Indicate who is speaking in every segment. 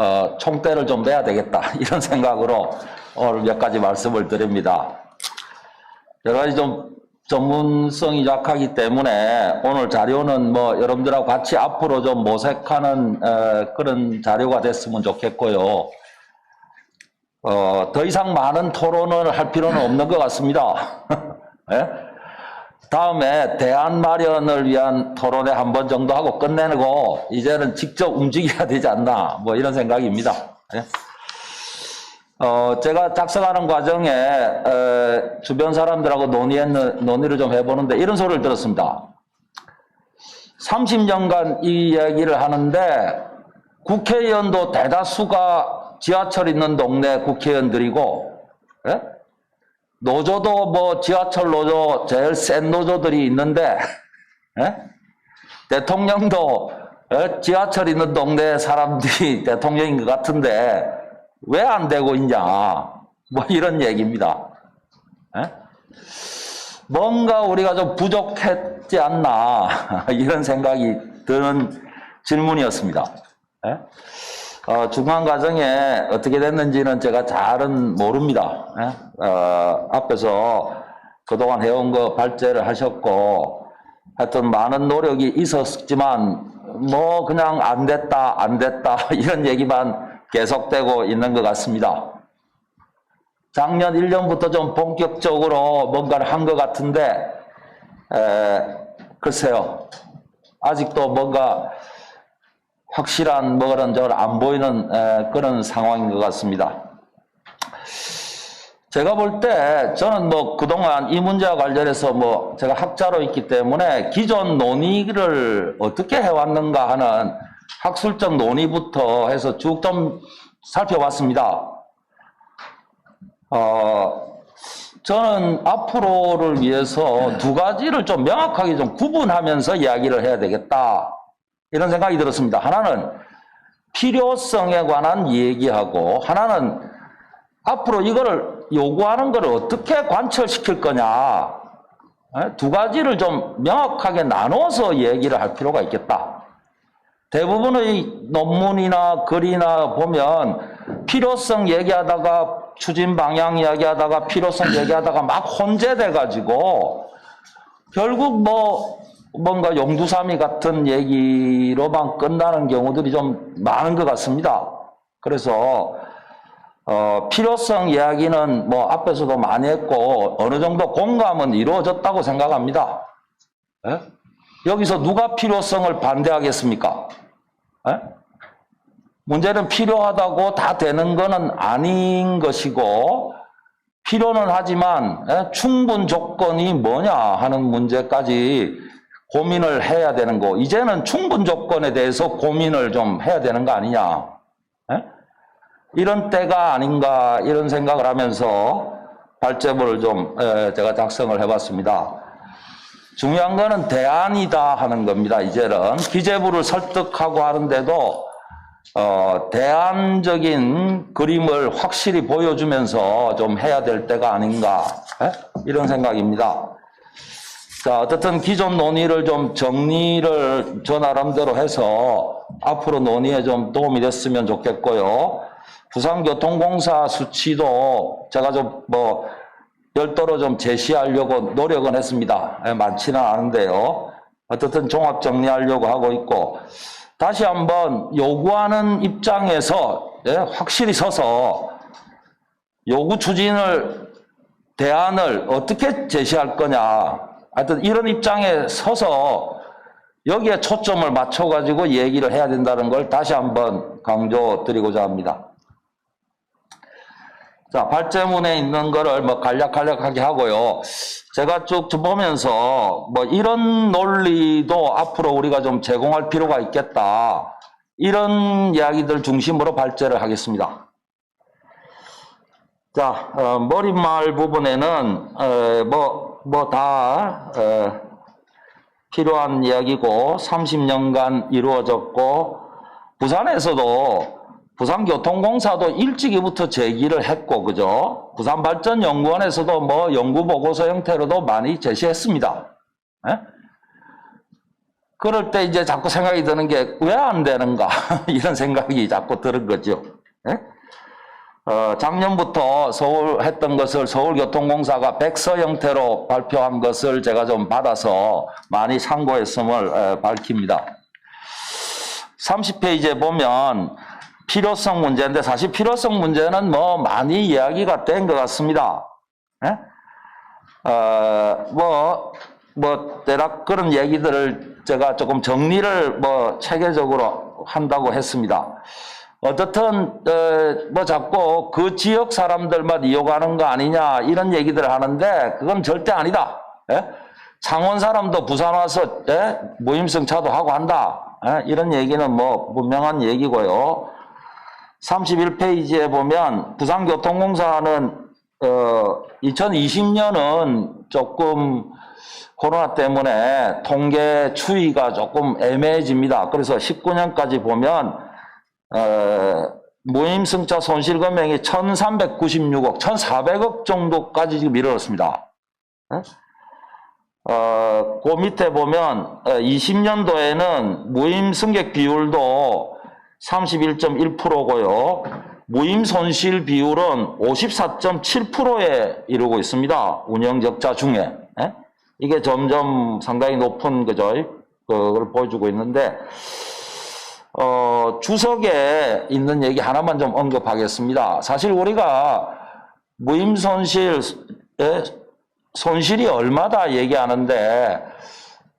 Speaker 1: 어, 총대를 좀 매야 되겠다 이런 생각으로 오늘 몇 가지 말씀을 드립니다. 여러 가지 좀 전문성이 약하기 때문에 오늘 자료는 뭐 여러분들하고 같이 앞으로 좀 모색하는 어, 그런 자료가 됐으면 좋겠고요. 어, 더 이상 많은 토론을 할 필요는 없는 것 같습니다. 예? 다음에 대안 마련을 위한 토론회 한 번 정도 하고 끝내고 이제는 직접 움직여야 되지 않나 뭐 이런 생각입니다. 예? 어, 제가 작성하는 과정에 에, 주변 사람들하고 논의했는, 논의를 좀 해보는데 이런 소리를 들었습니다. 30년간 이 이야기를 하는데 국회의원도 대다수가 지하철 있는 동네 국회의원들이고 예? 노조도 뭐 지하철 노조 제일 센 노조들이 있는데 예? 대통령도 예? 지하철 있는 동네 사람들이 대통령인 것 같은데 왜 안 되고 있냐 뭐 이런 얘기입니다. 예? 뭔가 우리가 좀 부족했지 않나 이런 생각이 드는 질문이었습니다. 예? 어, 중간 과정에 어떻게 됐는지는 제가 잘은 모릅니다. 예? 어, 앞에서 그동안 해온 거 발제를 하셨고 하여튼 많은 노력이 있었지만 뭐 그냥 안 됐다 안 됐다 이런 얘기만 계속되고 있는 것 같습니다. 작년 1년부터 좀 본격적으로 뭔가를 한 것 같은데 에, 글쎄요 아직도 뭔가 확실한 뭐는 저안 보이는 에, 그런 상황인 것 같습니다. 제가 볼 때 저는 뭐 그동안 이 문제와 관련해서 뭐 제가 학자로 있기 때문에 기존 논의를 어떻게 해왔는가 하는 학술적 논의부터 해서 쭉 좀 살펴봤습니다. 어, 저는 앞으로를 위해서 두 가지를 좀 명확하게 좀 구분하면서 이야기를 해야 되겠다. 이런 생각이 들었습니다. 하나는 필요성에 관한 얘기하고 하나는 앞으로 이거를 요구하는 것을 어떻게 관철시킬 거냐. 예? 두 가지를 좀 명확하게 나눠서 얘기를 할 필요가 있겠다. 대부분의 논문이나 글이나 보면 필요성 얘기하다가 추진 방향 이야기하다가 필요성 얘기하다가 막 혼재돼 가지고 결국 뭐 뭔가 용두사미 같은 얘기로만 끝나는 경우들이 좀 많은 것 같습니다. 그래서 어, 필요성 이야기는 뭐 앞에서도 많이 했고 어느 정도 공감은 이루어졌다고 생각합니다. 예? 여기서 누가 필요성을 반대하겠습니까? 예? 문제는 필요하다고 다 되는 것은 아닌 것이고 필요는 하지만 예? 충분 조건이 뭐냐 하는 문제까지 고민을 해야 되는 거. 이제는 충분 조건에 대해서 고민을 좀 해야 되는 거 아니냐. 예? 이런 때가 아닌가 이런 생각을 하면서 발제물을 좀 에, 제가 작성을 해봤습니다. 중요한 거는 대안이다 하는 겁니다. 이제는 기재부를 설득하고 하는데도 어, 대안적인 그림을 확실히 보여주면서 좀 해야 될 때가 아닌가 에? 이런 생각입니다. 자, 어쨌든 기존 논의를 좀 정리를 저 나름대로 해서 앞으로 논의에 좀 도움이 됐으면 좋겠고요. 부산교통공사 수치도 제가 좀 뭐 별도로 좀 제시하려고 노력은 했습니다. 예, 많지는 않은데요. 어쨌든 종합 정리하려고 하고 있고 다시 한번 요구하는 입장에서 예, 확실히 서서 요구 추진을 대안을 어떻게 제시할 거냐. 하여튼 이런 입장에 서서 여기에 초점을 맞춰가지고 얘기를 해야 된다는 걸 다시 한번 강조드리고자 합니다. 자, 발제문에 있는 거를 뭐 간략간략하게 하고요. 제가 쭉 보면서 뭐 이런 논리도 앞으로 우리가 좀 제공할 필요가 있겠다. 이런 이야기들 중심으로 발제를 하겠습니다. 자, 어, 머릿말 부분에는 어, 뭐, 뭐다 필요한 이야기고 30년간 이루어졌고 부산에서도 부산교통공사도 일찍이부터 제기를 했고 그죠? 부산발전연구원에서도 뭐 연구보고서 형태로도 많이 제시했습니다. 예? 그럴 때 이제 자꾸 생각이 드는 게 왜 안 되는가 이런 생각이 자꾸 드는 거죠. 예? 어, 작년부터 서울 했던 것을 서울교통공사가 백서 형태로 발표한 것을 제가 좀 받아서 많이 참고했음을 에, 밝힙니다. 30페이지에 보면 필요성 문제인데 사실 필요성 문제는 뭐 많이 이야기가 된 것 같습니다. 예? 어, 뭐, 뭐, 대략 그런 얘기들을 제가 조금 정리를 뭐 체계적으로 한다고 했습니다. 어떻든, 어, 뭐 자꾸 그 지역 사람들만 이용하는 거 아니냐, 이런 얘기들을 하는데, 그건 절대 아니다. 예? 창원 사람도 부산 와서, 예? 무임승 차도 하고 한다. 예? 이런 얘기는 뭐 분명한 얘기고요. 31페이지에 보면 부산교통공사는 어, 2020년은 조금 코로나 때문에 통계 추이가 조금 애매해집니다. 그래서 19년까지 보면 어, 무임승차 손실 금액이 1,396억, 1,400억 정도까지 지금 이르렀습니다. 예? 어, 그 밑에 보면 20년도에는 무임 승객 비율도 31.1%고요. 무임 손실 비율은 54.7%에 이르고 있습니다. 운영 적자 중에. 예? 이게 점점 상당히 높은 그죠? 그걸 보여주고 있는데 어, 주석에 있는 얘기 하나만 좀 언급하겠습니다. 사실 우리가 무임 손실 손실이 얼마다 얘기하는데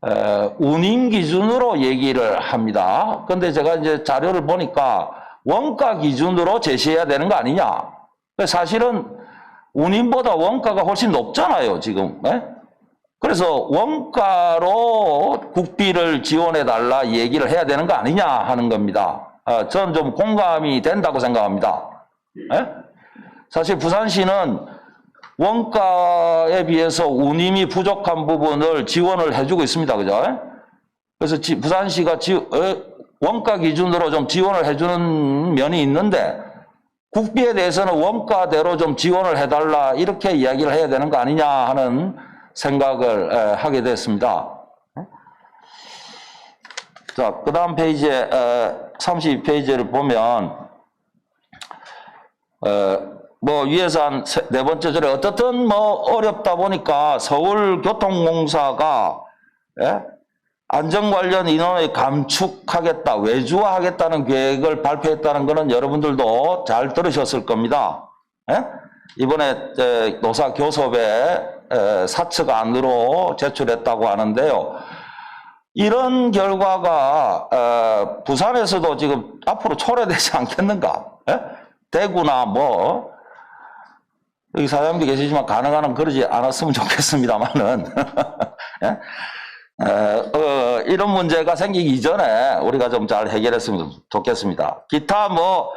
Speaker 1: 에, 운임 기준으로 얘기를 합니다. 근데 제가 이제 자료를 보니까 원가 기준으로 제시해야 되는 거 아니냐. 사실은 운임보다 원가가 훨씬 높잖아요, 지금. 예? 그래서 원가로 국비를 지원해 달라 얘기를 해야 되는 거 아니냐 하는 겁니다. 어, 저는 좀 공감이 된다고 생각합니다. 예? 사실 부산시는 원가에 비해서 운임이 부족한 부분을 지원을 해주고 있습니다. 그죠? 그래서 지- 부산시가 지- 어, 원가 기준으로 좀 지원을 해주는 면이 있는데 국비에 대해서는 원가대로 좀 지원을 해달라 이렇게 이야기를 해야 되는 거 아니냐 하는 생각을 에, 하게 됐습니다. 자, 그 다음 페이지에 32페이지를 보면 어, 뭐 위에서 한 네 번째 절에 어떻든 뭐 어렵다 보니까 서울교통공사가 예? 안전 관련 인원을 감축하겠다, 외주화하겠다는 계획을 발표했다는 것은 여러분들도 잘 들으셨을 겁니다. 예? 이번에 에, 노사 교섭에 에, 사측 안으로 제출했다고 하는데요. 이런 결과가 어, 부산에서도 지금 앞으로 초래되지 않겠는가? 예? 대구나 뭐 여기 사장님도 계시지만 가능한 그러지 않았으면 좋겠습니다만은 어, 이런 문제가 생기기 이전에 우리가 좀 잘 해결했으면 좋겠습니다. 기타 뭐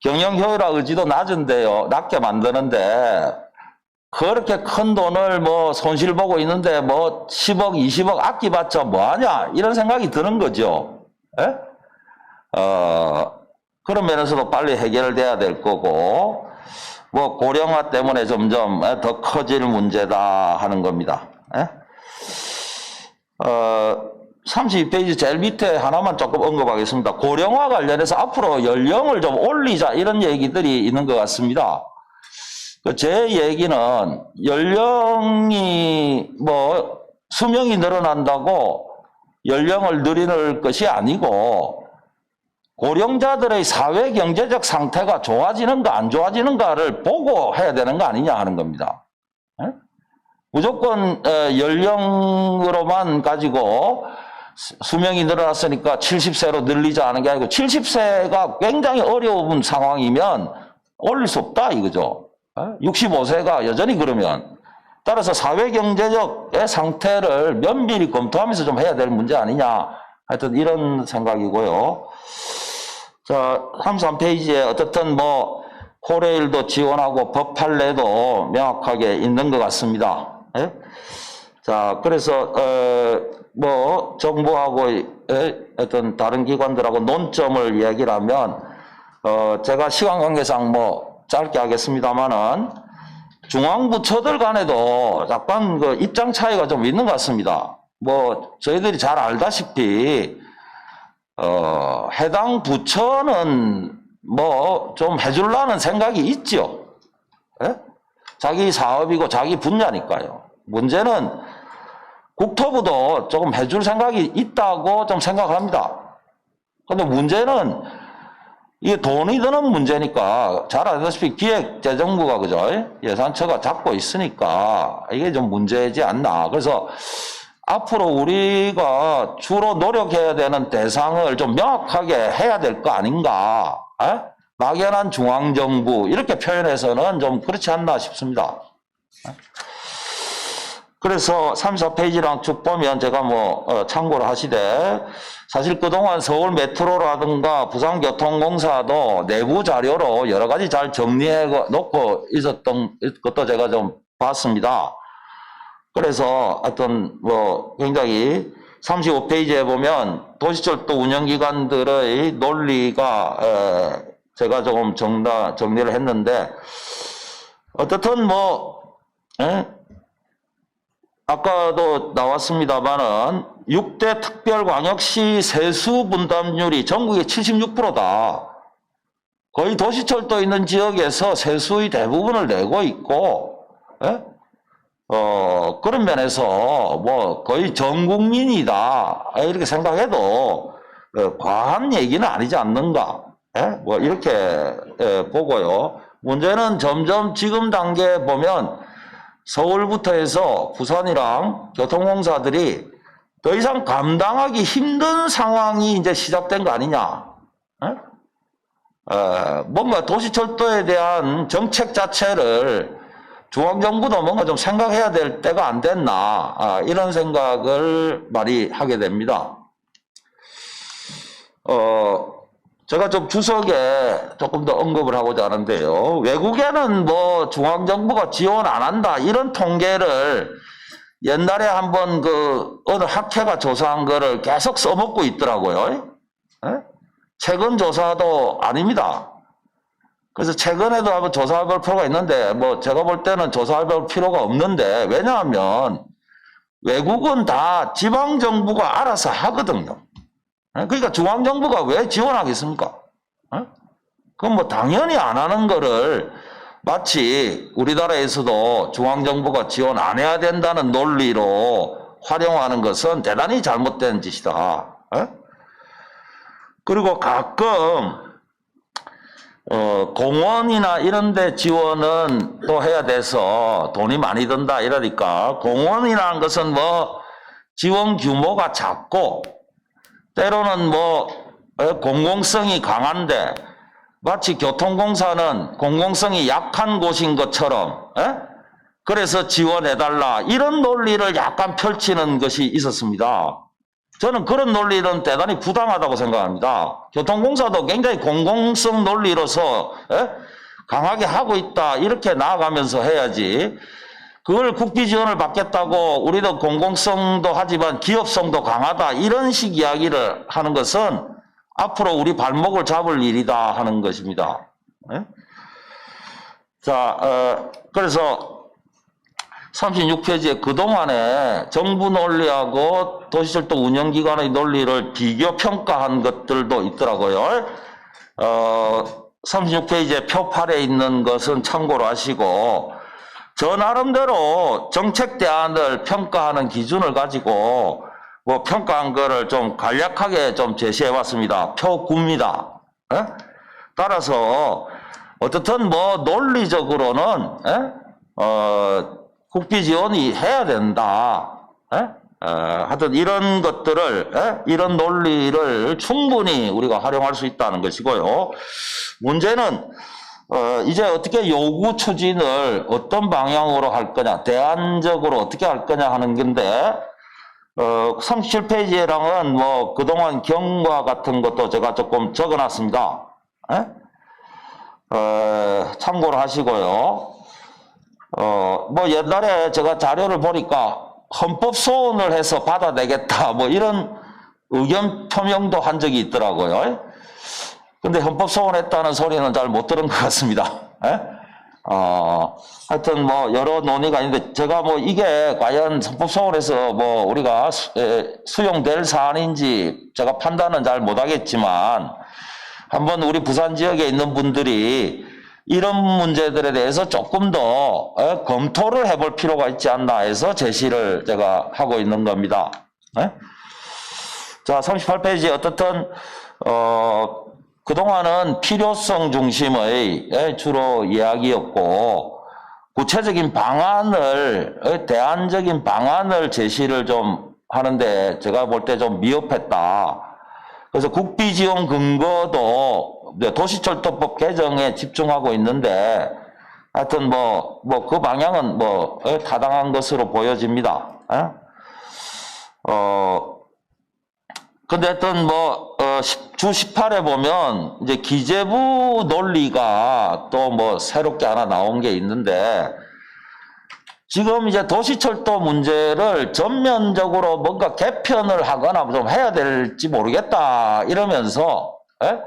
Speaker 1: 경영 효율화 의지도 낮은데요, 낮게 만드는데 그렇게 큰 돈을 뭐 손실 보고 있는데 뭐 10억, 20억 아끼봤자 뭐하냐 이런 생각이 드는 거죠. 예? 어, 그런 면에서도 빨리 해결돼야 될 거고 뭐 고령화 때문에 점점 더 커질 문제다 하는 겁니다. 예? 어, 32페이지 제일 밑에 하나만 조금 언급하겠습니다. 고령화 관련해서 앞으로 연령을 좀 올리자 이런 얘기들이 있는 것 같습니다. 그제 얘기는 연령이 뭐 수명이 늘어난다고 연령을 늘리는 것이 아니고 고령자들의 사회 경제적 상태가 좋아지는가 안 좋아지는가를 보고 해야 되는 거 아니냐 하는 겁니다. 예? 무조건 어, 연령으로만 가지고 수- 수명이 늘어났으니까 70세로 늘리자 하는 게 아니고 70세가 굉장히 어려운 상황이면 올릴 수 없다 이거죠. 65세가 여전히 그러면 따라서 사회경제적 상태를 면밀히 검토하면서 좀 해야 될 문제 아니냐 하여튼 이런 생각이고요. 자, 33페이지에 어떻든 뭐 코레일도 지원하고 법 판례도 명확하게 있는 것 같습니다. 예? 자, 그래서 어, 뭐 정부하고 예, 어떤 다른 기관들하고 논점을 이야기를 하면 어, 제가 시간 관계상 뭐 짧게 하겠습니다만은 중앙부처들 간에도 약간 그 입장 차이가 좀 있는 것 같습니다. 뭐 저희들이 잘 알다시피 어, 해당 부처는 뭐 좀 해주려는 생각이 있죠. 예? 자기 사업이고 자기 분야니까요. 문제는 국토부도 조금 해줄 생각이 있다고 좀 생각합니다. 근데 문제는 이게 돈이 드는 문제니까 잘 아시다시피 기획재정부가 그죠? 예산처가 잡고 있으니까 이게 좀 문제지 않나. 그래서 앞으로 우리가 주로 노력해야 되는 대상을 좀 명확하게 해야 될 거 아닌가 에? 막연한 중앙정부 이렇게 표현해서는 좀 그렇지 않나 싶습니다. 그래서 34페이지랑 쭉 보면 제가 뭐 어, 참고를 하시되 사실 그동안 서울 메트로라든가 부산교통공사도 내부 자료로 여러 가지 잘 정리해 놓고 있었던 것도 제가 좀 봤습니다. 그래서 하여튼 뭐 굉장히 35페이지에 보면 도시철도 운영기관들의 논리가 에, 제가 조금 정리를 했는데 어떻든 뭐 에? 아까도 나왔습니다만은 6대 특별광역시 세수 분담률이 전국의 76%다. 거의 도시철도 있는 지역에서 세수의 대부분을 내고 있고, 예? 어, 그런 면에서 뭐 거의 전 국민이다. 이렇게 생각해도 어, 과한 얘기는 아니지 않는가. 예? 뭐 이렇게 예, 보고요. 문제는 점점 지금 단계에 보면 서울부터 해서 부산이랑 교통공사들이 더 이상 감당하기 힘든 상황이 이제 시작된 거 아니냐. 에? 어, 뭔가 도시철도에 대한 정책 자체를 중앙정부도 뭔가 좀 생각해야 될 때가 안 됐나. 아, 이런 생각을 많이 하게 됩니다. 어, 제가 좀 주석에 조금 더 언급을 하고자 하는데요. 외국에는 뭐 중앙정부가 지원 안 한다 이런 통계를 옛날에 한번 그 어느 학회가 조사한 거를 계속 써먹고 있더라고요. 예? 최근 조사도 아닙니다. 그래서 최근에도 한번 조사해 볼 필요가 있는데 뭐 제가 볼 때는 조사해 볼 필요가 없는데 왜냐하면 외국은 다 지방정부가 알아서 하거든요. 예? 그러니까 중앙정부가 왜 지원하겠습니까? 예? 그건 뭐 당연히 안 하는 거를 마치 우리나라에서도 중앙정부가 지원 안 해야 된다는 논리로 활용하는 것은 대단히 잘못된 짓이다. 예? 그리고 가끔 어, 공원이나 이런 데 지원은 또 해야 돼서 돈이 많이 든다 이러니까 공원이라는 것은 뭐 지원 규모가 작고 때로는 뭐 어, 공공성이 강한데 마치 교통공사는 공공성이 약한 곳인 것처럼 에? 그래서 지원해달라 이런 논리를 약간 펼치는 것이 있었습니다. 저는 그런 논리는 대단히 부당하다고 생각합니다. 교통공사도 굉장히 공공성 논리로서 에? 강하게 하고 있다 이렇게 나아가면서 해야지 그걸 국비 지원을 받겠다고 우리도 공공성도 하지만 기업성도 강하다 이런 식 이야기를 하는 것은 앞으로 우리 발목을 잡을 일이다 하는 것입니다. 예? 자, 어, 그래서 36페이지에 그동안에 정부 논리하고 도시철도 운영기관의 논리를 비교 평가한 것들도 있더라고요. 어, 36페이지에 표 8에 있는 것은 참고로 하시고 저 나름대로 정책 대안을 평가하는 기준을 가지고 뭐 평가한 거를 좀 간략하게 좀 제시해 왔습니다. 표 9입니다. 예? 따라서 어떻든 뭐 논리적으로는 예? 어, 국비 지원이 해야 된다. 예? 어, 하여튼 이런 것들을 예? 이런 논리를 충분히 우리가 활용할 수 있다는 것이고요. 문제는 어, 이제 어떻게 요구 추진을 어떤 방향으로 할 거냐, 대안적으로 어떻게 할 거냐 하는 건데, 어, 37페이지에랑은 뭐 그동안 경과 같은 것도 제가 조금 적어 놨습니다. 예? 어, 참고를 하시고요. 어, 뭐 옛날에 제가 자료를 보니까 헌법 소원을 해서 받아내겠다, 뭐 이런 의견 표명도 한 적이 있더라고요. 근데 헌법 소원했다는 소리는 잘 못 들은 것 같습니다. 예? 어, 하여튼 뭐 여러 논의가 있는데 제가 뭐 이게 과연 선법소원에서 뭐 우리가 수, 에, 수용될 사안인지 제가 판단은 잘 못하겠지만 한번 우리 부산 지역에 있는 분들이 이런 문제들에 대해서 조금 더 에, 검토를 해볼 필요가 있지 않나 해서 제시를 제가 하고 있는 겁니다. 에? 자, 38페이지 어떻든 어 그동안은 필요성 중심의 예, 주로 이야기였고 구체적인 방안을 예, 대안적인 방안을 제시를 좀 하는데 제가 볼 때 좀 미흡했다. 그래서 국비 지원 근거도 도시철도법 개정에 집중하고 있는데 하여튼 뭐 뭐 그 방향은 뭐 예, 타당한 것으로 보여집니다. 예? 어 근데 하여튼 뭐, 어, 십- 주 18에 보면 이제 기재부 논리가 또 뭐 새롭게 하나 나온 게 있는데 지금 이제 도시철도 문제를 전면적으로 뭔가 개편을 하거나 좀 해야 될지 모르겠다 이러면서 예?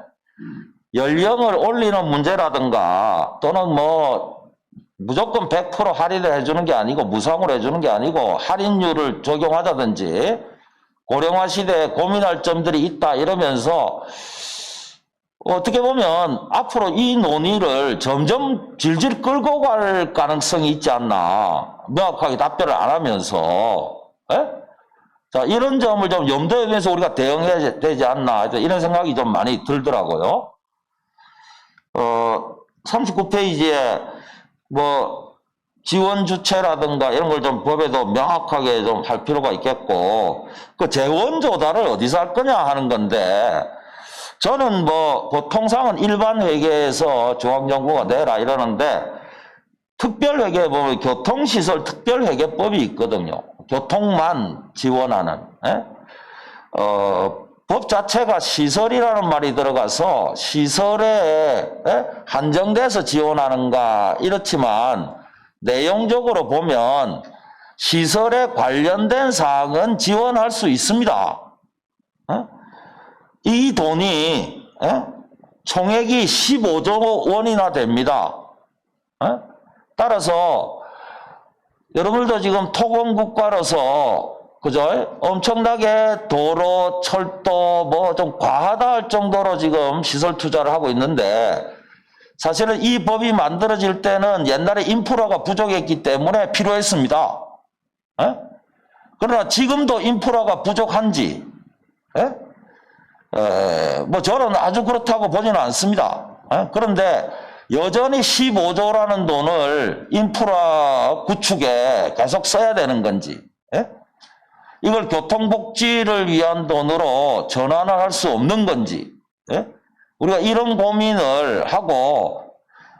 Speaker 1: 연령을 올리는 문제라든가 또는 뭐 무조건 100% 할인을 해주는 게 아니고 무상으로 해주는 게 아니고 할인율을 적용하자든지 고령화 시대에 고민할 점들이 있다 이러면서 어떻게 보면 앞으로 이 논의를 점점 질질 끌고 갈 가능성이 있지 않나 명확하게 답변을 안 하면서 예? 자 이런 점을 좀 염두에 두면서 우리가 대응해야 되지 않나 이런 생각이 좀 많이 들더라고요. 어 39페이지에 뭐 지원 주체라든가 이런 걸 좀 법에도 명확하게 좀 할 필요가 있겠고 그 재원 조달을 어디서 할 거냐 하는 건데 저는 뭐 보통상은 일반 회계에서 중앙정부가 내라 이러는데 특별회계에 보면 교통시설 특별회계법이 있거든요. 교통만 지원하는. 예? 어, 법 자체가 시설이라는 말이 들어가서 시설에 예? 한정돼서 지원하는가 이렇지만 내용적으로 보면 시설에 관련된 사항은 지원할 수 있습니다. 어? 이 돈이 어? 총액이 15조 원이나 됩니다. 어? 따라서 여러분들도 지금 토건 국가로서 그죠? 엄청나게 도로, 철도 뭐 좀 과하다 할 정도로 지금 시설 투자를 하고 있는데 사실은 이 법이 만들어질 때는 옛날에 인프라가 부족했기 때문에 필요했습니다. 예? 그러나 지금도 인프라가 부족한지, 예? 에, 뭐 저는 아주 그렇다고 보지는 않습니다. 예? 그런데 여전히 15조라는 돈을 인프라 구축에 계속 써야 되는 건지, 예? 이걸 교통복지를 위한 돈으로 전환을 할 수 없는 건지, 예? 우리가 이런 고민을 하고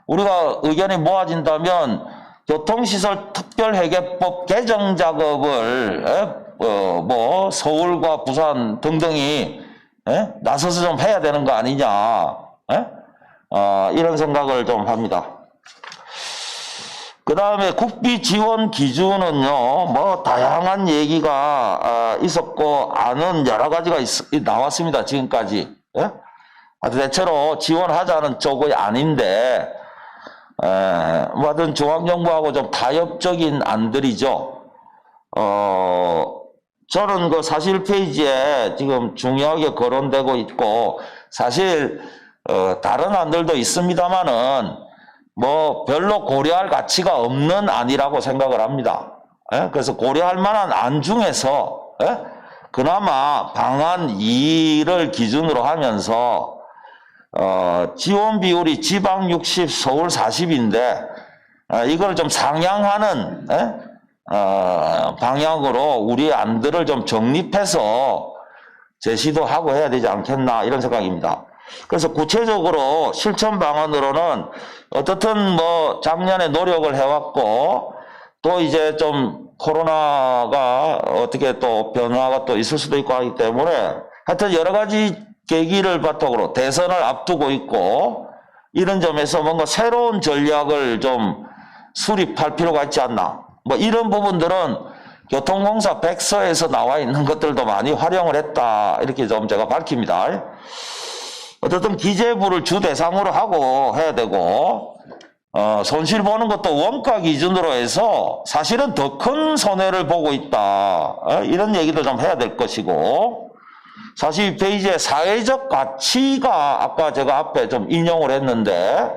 Speaker 1: 우리가 의견이 모아진다면 교통시설 특별회계법 개정 작업을 예? 어, 뭐 서울과 부산 등등이 예? 나서서 좀 해야 되는 거 아니냐 예? 어, 이런 생각을 좀 합니다. 그 다음에 국비 지원 기준은요, 뭐, 다양한 얘기가 아, 있었고, 아는 여러 가지가 있- 나왔습니다, 지금까지. 예? 하여튼 대체로 지원하자는 쪽이 아닌데, 에, 뭐 하여튼 중앙정부하고 좀 타협적인 안들이죠. 어, 저는 그 사실 페이지에 지금 중요하게 거론되고 있고, 사실, 어, 다른 안들도 있습니다만은, 뭐, 별로 고려할 가치가 없는 안이라고 생각을 합니다. 예? 그래서 고려할 만한 안 중에서, 예? 그나마 방안 2를 기준으로 하면서, 어, 지원 비율이 지방 60, 서울 40인데, 어, 이걸 좀 상향하는, 예? 어, 방향으로 우리 안들을 좀 정립해서 제시도 하고 해야 되지 않겠나, 이런 생각입니다. 그래서 구체적으로 실천 방안으로는 어떻든 뭐 작년에 노력을 해왔고 또 이제 좀 코로나가 어떻게 또 변화가 또 있을 수도 있고 하기 때문에 하여튼 여러 가지 계기를 바탕으로 대선을 앞두고 있고 이런 점에서 뭔가 새로운 전략을 좀 수립할 필요가 있지 않나. 뭐 이런 부분들은 교통공사 백서에서 나와 있는 것들도 많이 활용을 했다. 이렇게 좀 제가 밝힙니다. 어쨌든 기재부를 주 대상으로 하고 해야 되고 어, 손실 보는 것도 원가 기준으로 해서 사실은 더 큰 손해를 보고 있다. 어, 이런 얘기도 좀 해야 될 것이고, 42페이지에 사회적 가치가 아까 제가 앞에 좀 인용을 했는데,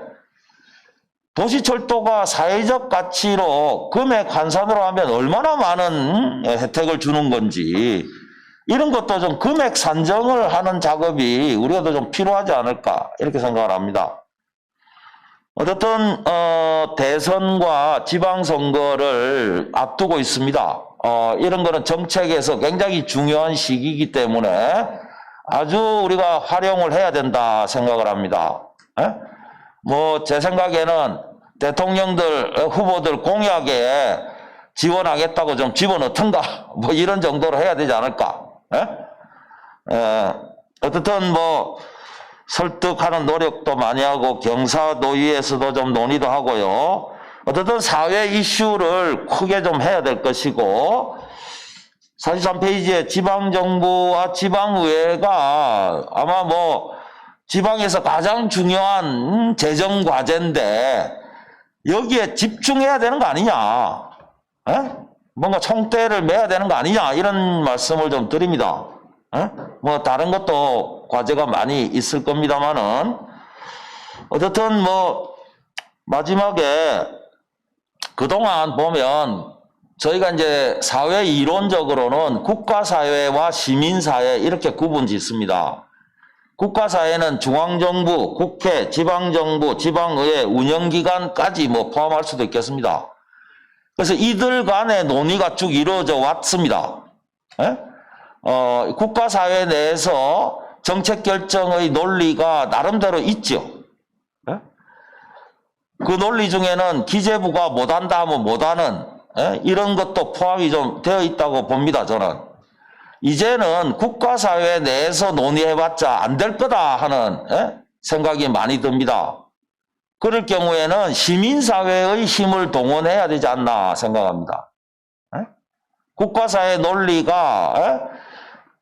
Speaker 1: 도시철도가 사회적 가치로 금액 환산으로 하면 얼마나 많은 혜택을 주는 건지, 이런 것도 좀 금액 산정을 하는 작업이 우리가 좀 필요하지 않을까, 이렇게 생각을 합니다. 어쨌든 어, 대선과 지방선거를 앞두고 있습니다. 어, 이런 거는 정책에서 굉장히 중요한 시기이기 때문에 아주 우리가 활용을 해야 된다 생각을 합니다. 뭐 제 생각에는 대통령들 어, 후보들 공약에 지원하겠다고 좀 집어넣던가 뭐 이런 정도로 해야 되지 않을까. 에? 에, 어쨌든 뭐 설득하는 노력도 많이 하고 경사도의에서도 좀 논의도 하고요. 어쨌든 사회 이슈를 크게 좀 해야 될 것이고 43페이지에 지방정부와 지방의회가 아마 뭐 지방에서 가장 중요한 재정 과제인데 여기에 집중해야 되는 거 아니냐. 에? 뭔가 총대를 매야 되는 거 아니냐 이런 말씀을 좀 드립니다. 에? 뭐 다른 것도 과제가 많이 있을 겁니다만은 어쨌든 뭐 마지막에 그동안 보면 저희가 이제 사회 이론적으로는 국가사회와 시민사회 이렇게 구분 짓습니다. 국가사회는 중앙정부, 국회, 지방정부, 지방의회, 운영기관까지 뭐 포함할 수도 있겠습니다. 그래서 이들 간의 논의가 쭉 이루어져 왔습니다. 예? 어, 국가사회 내에서 정책 결정의 논리가 나름대로 있죠. 예? 그 논리 중에는 기재부가 못한다 하면 못하는 예? 이런 것도 포함이 좀 되어 있다고 봅니다. 저는 이제는 국가사회 내에서 논의해봤자 안 될 거다 하는 예? 생각이 많이 듭니다. 그럴 경우에는 시민사회의 힘을 동원해야 되지 않나 생각합니다. 예? 국가사회 논리가 예?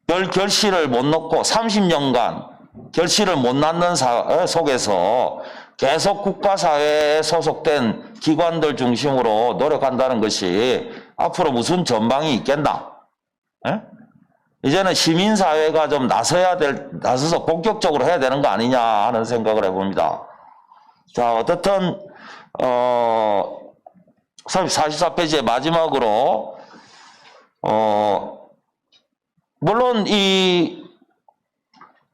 Speaker 1: 별 결실을 못 넣고 30년간 결실을 못 낳는 사, 속에서 계속 국가사회에 소속된 기관들 중심으로 노력한다는 것이 앞으로 무슨 전망이 있겠나? 예? 이제는 시민사회가 좀 나서야 될, 나서서 본격적으로 해야 되는 거 아니냐 하는 생각을 해봅니다. 자, 어떻든, 어, 44페이지의 마지막으로, 어, 물론 이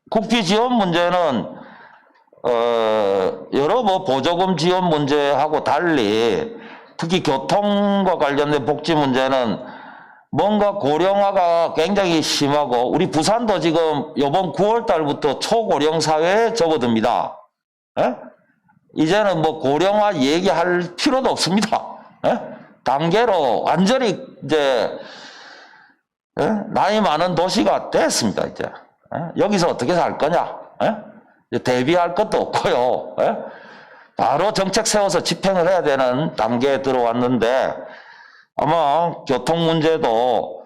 Speaker 1: 국비 지원 문제는 어 여러 뭐 보조금 지원 문제하고 달리 특히 교통과 관련된 복지 문제는 뭔가 고령화가 굉장히 심하고 우리 부산도 지금 이번 9월 달부터 초고령 사회에 접어듭니다. 예? 이제는 뭐 고령화 얘기할 필요도 없습니다. 예? 단계로 완전히 이제 예? 나이 많은 도시가 됐습니다, 이제. 예? 여기서 어떻게 살 거냐? 예? 대비할 것도 없고요. 예? 바로 정책 세워서 집행을 해야 되는 단계에 들어왔는데 아마 교통 문제도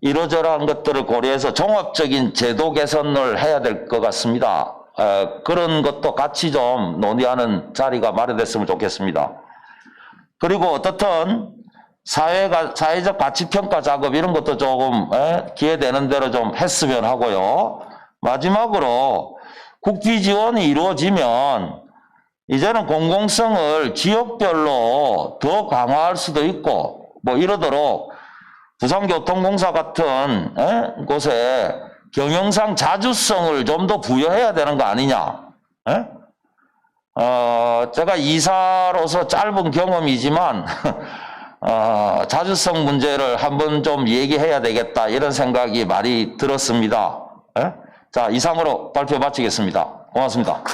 Speaker 1: 이러저러한 것들을 고려해서 종합적인 제도 개선을 해야 될 것 같습니다. 어, 그런 것도 같이 좀 논의하는 자리가 마련됐으면 좋겠습니다. 그리고 어떻든 사회가, 사회적 가치평가 작업 이런 것도 조금 에, 기회 되는 대로 좀 했으면 하고요. 마지막으로 국비 지원이 이루어지면 이제는 공공성을 지역별로 더 강화할 수도 있고 뭐 이러도록 부산교통공사 같은 에? 곳에 경영상 자주성을 좀 더 부여해야 되는 거 아니냐. 에? 어, 제가 이사로서 짧은 경험이지만 어, 자주성 문제를 한번 좀 얘기해야 되겠다 이런 생각이 많이 들었습니다. 에? 자 이상으로 발표 마치겠습니다. 고맙습니다.